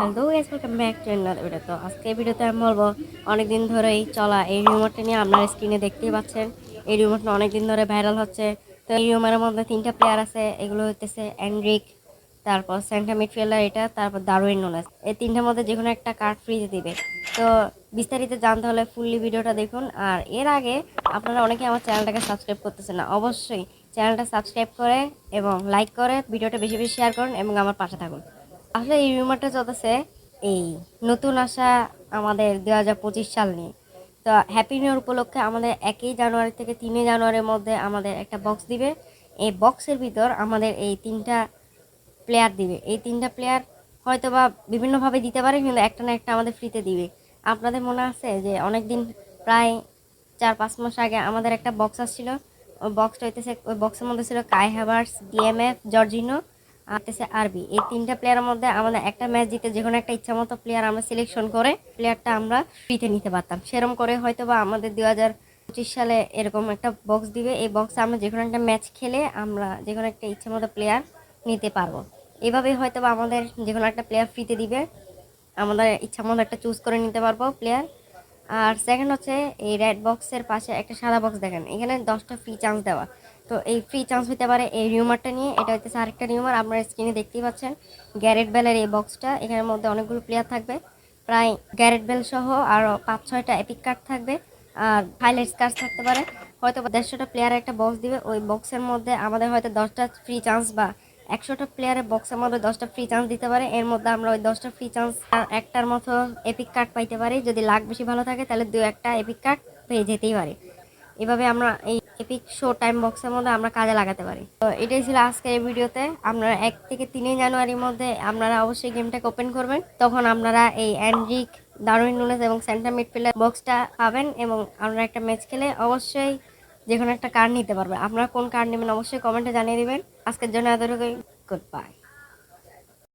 Hello guys welcome back to another video তো আজকে ভিডিওতে আমি বলব, অনেকদিন ধরেই চলা এই রিমোটটা নিয়ে আপনারা স্ক্রিনে দেখতেই পাচ্ছেন। এই রিমোটটা অনেকদিন ধরে ভাইরাল হচ্ছে। তো এই রিমোটের মধ্যে তিনটা প্লেয়ার আছে, এগুলো হচ্ছে অ্যান্ড্রিক তারপর সেন্টার মিডফিল্ডার এটা, তারপর দারুইন নোনেস এই তিনটার মধ্যে যে কোনো একটা কার্ড ফ্রিতে দিবে। তো বিস্তারিত জানতে হলে ফুললি ভিডিওটা দেখুন। আর এর আগে আপনারা অনেকে আমার চ্যানেলটাকে সাবস্ক্রাইব করতেছেন না। অবশ্যই চ্যানেলটা সাবস্ক্রাইব করে এবং লাইক করে, ভিডিওটা বেশি বেশি শেয়ার করুন এবং আমার পাশে থাকুন। আসলে এই রিউমারটা চলতেছে, এই নতুন আসা আমাদের দু হাজার পঁচিশ সাল নিয়ে। তো হ্যাপি নিউ ইয়ার উপলক্ষে আমাদের একই জানুয়ারি থেকে তিনই জানুয়ারির মধ্যে আমাদের একটা বক্স দিবে। এই বক্সের ভিতর আমাদের এই তিনটা প্লেয়ার দিবে। এই তিনটা প্লেয়ার হয়তো বা বিভিন্নভাবে দিতে পারে, কিন্তু একটা না একটা আমাদের ফ্রিতে দিবে। আপনাদের মনে আছে যে অনেক দিন প্রায় চার পাঁচ মাস আগে আমাদের একটা বক্স আসছিল? ওই বক্সটা হইতেছে, ওই বক্সের মধ্যে ছিল কাই হ্যাভার্স ডিএমএফ জর্জিনো হচ্ছে আরবি। এই তিনটা প্লেয়ারের মধ্যে আমাদের একটা ম্যাচ জিতে যে কোনো একটা ইচ্ছা মতো প্লেয়ার আমরা সিলেকশন করে প্লেয়ারটা আমরা ফ্রিতে নিতে পারতাম। সেরকম করে হয়তো বা আমাদের দু হাজার পঁচিশ সালে এরকম একটা বক্স দিবে। এই বক্সে আমরা যে কোনো একটা ম্যাচ খেলে আমরা যে কোনো একটা ইচ্ছা মতো প্লেয়ার নিতে পারব। এভাবে হয়তো বা আমাদের যে কোনো একটা প্লেয়ার ফ্রিতে দিবে। আমাদের ইচ্ছা মতো একটা চুজ করে নিতে পারব প্লেয়ার আর সেকেন্ড হচ্ছে এই রেড বক্সের পাশে একটা সাদা বক্স দেখেন, এখানে দশটা ফ্রি চান্স দেওয়া। তো এই ফ্রি চান্স হতে পারে এই রিউমারটা নিয়ে, এটা হচ্ছে আরেকটা রিউমার আপনারা স্ক্রিনে দেখতেই পাচ্ছেন গ্যারেট বেলের এই বক্সটা এখানের মধ্যে অনেকগুলো প্লেয়ার থাকবে। প্রায় গ্যারেট বেল সহ আরও পাঁচ, ছয়টা এপিক কার্ড থাকবে, আর হাইলাইটস কার্ড থাকতে পারে। হয়তো দেড়শোটা প্লেয়ার একটা বক্স দিবে, ওই বক্সের মধ্যে আমাদের হয়তো দশটা ফ্রি চান্স বা একশোটা প্লেয়ারের বক্সের মধ্যে দশটা ফ্রি চান্স দিতে পারে। এর মধ্যে আমরা ওই দশটা ফ্রি চান্স একটার মতো এপিক কার্ড পাইতে পারি। যদি লাখ বেশি ভালো থাকে, তাহলে দু একটা এপিক কার্ড পেয়ে যেতেই পারে। এভাবে আমরা এই এপিক শো টাইম বক্সের মধ্যে আমরা কাজে লাগাতে পারি। তো এটাই ছিল আজকের এই ভিডিওতে। আপনারা এক থেকে তিনই জানুয়ারির মধ্যে আপনারা অবশ্যই গেমটাকে ওপেন করবেন। তখন আপনারা এই অ্যান্ড্রিক দারুইন নুনেস এবং সেন্টার মিডফিল্ডার বক্সটা পাবেন এবং আপনারা একটা ম্যাচ খেলে অবশ্যই যে কোনো একটা কার্ড নিতে পারবেন আপনারা কোন কার্ড নেবেন অবশ্যই কমেন্টে জানিয়ে দেবেন। আজকের জন্য এতটুকুই। Good bye